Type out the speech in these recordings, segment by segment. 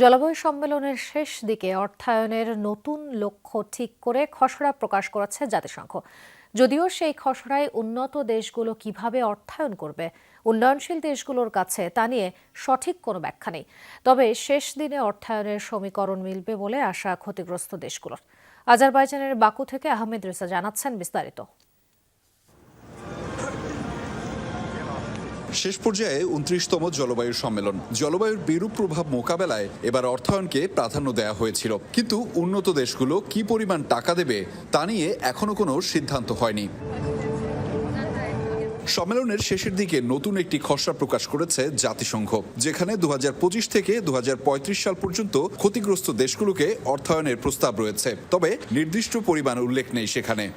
জলবায়ু সম্মেলনের শেষ দিকে অর্থায়নের নতুন লক্ষ্য ঠিক করে খসড়া প্রকাশ করেছে জাতিসংঘ। যদিও সেই খসড়ায় উন্নত দেশগুলো কীভাবে অর্থায়ন করবে, উন্নয়নশীল দেশগুলোর কাছে তা নিয়ে সঠিক কোনো ব্যাখ্যা নেই। তবে শেষ দিনে অর্থায়নের সমীকরণ মিলবে বলে আশা ক্ষতিগ্রস্ত দেশগুলোর। আজারবাইজানের বাকু থেকে আহমেদ রেসা জানাচ্ছেন বিস্তারিত। শেষ পর্যায়ে উনত্রিশতম জলবায়ু সম্মেলন। জলবায়ুর বিরূপ প্রভাব মোকাবেলায় এবার অর্থায়নকে প্রাধান্য দেওয়া হয়েছিল। কিন্তু উন্নত দেশগুলো কি পরিমাণ টাকা দেবে তা নিয়ে এখনও কোনো সিদ্ধান্ত হয়নি। সম্মেলনের শেষের দিকে নতুন একটি খসড়া প্রকাশ করেছে জাতিসংঘ, যেখানে দু হাজার পঁচিশ থেকে দু হাজার পঁয়ত্রিশ সাল পর্যন্ত ক্ষতিগ্রস্ত দেশগুলোকে অর্থায়নের প্রস্তাব রয়েছে। তবে নির্দিষ্ট পরিমাণ উল্লেখ নেই সেখানে।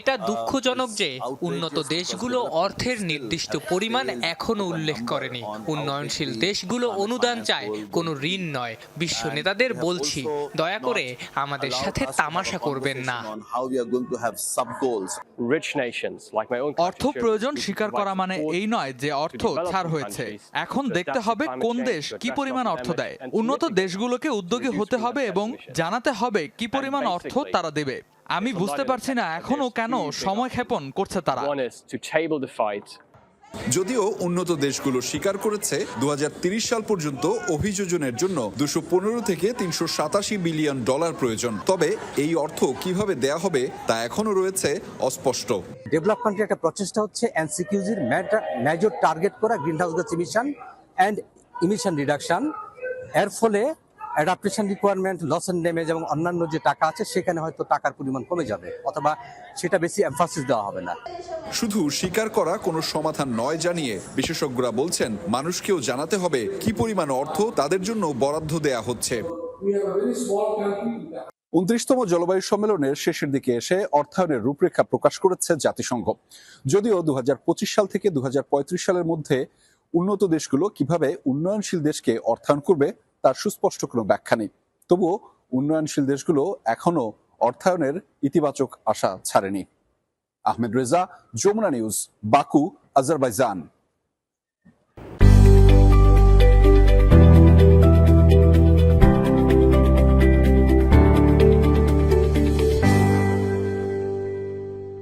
এটা দুঃখজনক যে উন্নত দেশগুলো অর্থের নির্দিষ্ট পরিমাণ এখনও উল্লেখ করেনি। উন্নয়নশীল দেশগুলো অনুদান চায় কোনো ঋণ নয়। বিশ্ব নেতাদের বলছি দয়া করে আমাদের সাথে তামাশা করবেন না। অর্থ প্রয়োজন স্বীকার করা মানে এই নয় যে অর্থ ছাড় হয়েছে। এখন দেখতে হবে কোন দেশ কি পরিমাণ অর্থ দেয়। উন্নত দেশগুলোকে উদ্যোগী হতে হবে এবং জানাতে হবে কি পরিমাণ অর্থ তারা দেবে। আমি বুঝতে পারছি না এখনও কেন সময় ক্ষেপণ করছে তারা। যদিও উন্নত দেশগুলো স্বীকার করেছে দু সাল পর্যন্ত অভিযোজনের জন্য দুশো পনেরো থেকে তিনশো সাতাশি বিলিয়ন ডলার প্রয়োজন। তবে এই অর্থ কীভাবে দেয়া হবে তা এখনও রয়েছে অস্পষ্ট। ডেভেলপ কান্ট্রি একটা প্রচেষ্টা হচ্ছে এনসিকিউজির মেজর টার্গেট করা greenhouse gas emission and emission reduction এর ফলে adaptation requirement loss and damage এবং অন্যান্য যে টাকা আছে সেখানে হয়তো টাকার পরিমাণ কমে যাবে অথবা সেটা বেশি এমফাসিস দেওয়া হবে না। শুধু স্বীকার করা কোনো সমাধান নয় জানিয়ে বিশেষজ্ঞরা বলছেন মানুষকেও জানাতে হবে কি পরিমাণ অর্থ তাদের জন্য বরাদ্দ দেয়া হচ্ছে। উনত্রিশতম জলবায়ু সম্মেলনের শেষের দিকে এসে অর্থায়নের রূপরেখা প্রকাশ করেছে জাতিসংঘ। যদিও দু হাজার পঁচিশ সাল থেকে দু হাজার পঁয়ত্রিশ সালের মধ্যে উন্নত দেশগুলো কীভাবে উন্নয়নশীল দেশকে অর্থায়ন করবে তার সুস্পষ্ট কোনো ব্যাখ্যা নেই। তবুও উন্নয়নশীল দেশগুলো এখনও অর্থায়নের ইতিবাচক আশা ছাড়েনি। Ahmed Reza, Jamuna news, Baku, Azerbaijan.